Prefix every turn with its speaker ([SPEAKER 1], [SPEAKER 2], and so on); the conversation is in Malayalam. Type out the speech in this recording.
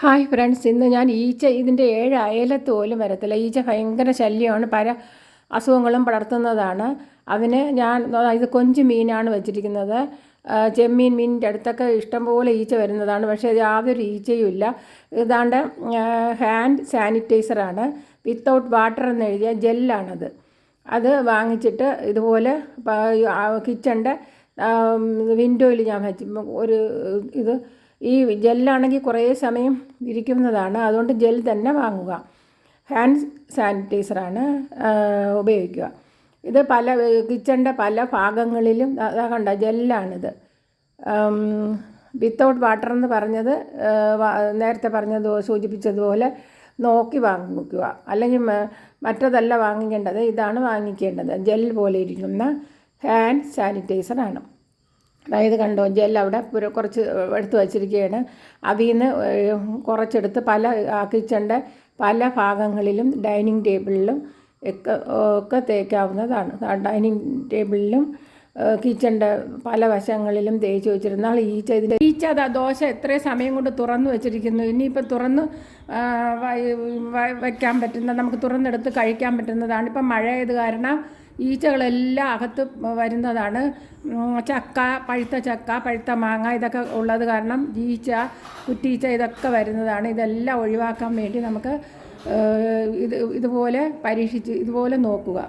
[SPEAKER 1] ഹായ് ഫ്രണ്ട്സ് ഇന്ന് ഞാൻ ഈച്ച ഇതിന്റെ ഏഴ് അയലത്ത് പോലും വരത്തില്ല. ഈച്ച ഭയങ്കര ശല്യമാണ് പല അസുഖങ്ങളും പടർത്തുന്നതാണ്. അതിന് ഞാൻ ഇത് കൊഞ്ച് മീനാണ് വെച്ചിരിക്കുന്നത്. ചെമ്മീൻ മീനിന്റെ അടുത്തൊക്കെ ഇഷ്ടംപോലെ ഈച്ച വരുന്നതാണ് പക്ഷേ യാതൊരു ഈച്ചയും ഇല്ല. ഇതാണ്ട് ഹാൻഡ് സാനിറ്റൈസറാണ്. വിത്തൗട്ട് വാട്ടർ എന്ന് എഴുതിയ ജെല്ലാണത്. അത് വാങ്ങിച്ചിട്ട് ഇതുപോലെ കിച്ചന്റെ വിൻഡോയിൽ ഞാൻ വെച്ച് ഒരു ഇത് ഈ ജെല്ലാണെങ്കിൽ കുറേ സമയം ഇരിക്കുന്നതാണ്. അതുകൊണ്ട് ജെൽ തന്നെ വാങ്ങുക. ഹാൻഡ് സാനിറ്റൈസറാണ് ഉപയോഗിക്കുക. ഇത് പല കിച്ചന്റെ പല ഭാഗങ്ങളിലും അതാ കണ്ട ജെല്ലാണിത്. വിത്തൗട്ട് വാട്ടർ എന്ന് പറഞ്ഞത് നേരത്തെ പറഞ്ഞത് സൂചിപ്പിച്ചതുപോലെ നോക്കി വാങ്ങിക്കുക. അല്ലെങ്കിൽ മറ്റതല്ല വാങ്ങിക്കേണ്ടത് ഇതാണ് വാങ്ങിക്കേണ്ടത്. ജെൽ പോലെ ഇരിക്കുന്ന ഹാൻഡ് സാനിറ്റൈസറാണ്. അതായത് കണ്ടോ ജെൽ അവിടെ കുറച്ച് എടുത്ത് വച്ചിരിക്കുകയാണ്. അതിൽ നിന്ന് കുറച്ചെടുത്ത് പല കിച്ചന്റെ പല ഭാഗങ്ങളിലും ഡൈനിങ് ടേബിളിലും ഒക്കെ ഒക്കെ തേക്കാവുന്നതാണ്. ഡൈനിങ് ടേബിളിലും കിച്ചന്റെ പല വശങ്ങളിലും തേച്ച് വെച്ചിരുന്നാൽ ഈച്ച ഇതിന്റെ ഈച്ച അത് ആ ദോശ എത്രയും സമയം കൊണ്ട് തുറന്നു വെച്ചിരിക്കുന്നു. ഇനിയിപ്പോൾ തുറന്ന് വയ്ക്കാൻ പറ്റുന്ന നമുക്ക് തുറന്നെടുത്ത് കഴിക്കാൻ പറ്റുന്നതാണ്. ഇപ്പം മഴയത് കാരണം ഈച്ചകളെല്ലാം അകത്ത് വരുന്നതാണ്. ചക്ക പഴുത്ത ചക്ക പഴുത്ത മാങ്ങ ഇതൊക്കെ ഉള്ളത് കാരണം ഈച്ച കുറ്റീച്ച ഇതൊക്കെ വരുന്നതാണ്. ഇതെല്ലാം ഒഴിവാക്കാൻ വേണ്ടി നമുക്ക് ഇത് ഇതുപോലെ പരീക്ഷിച്ച് ഇതുപോലെ നോക്കുക.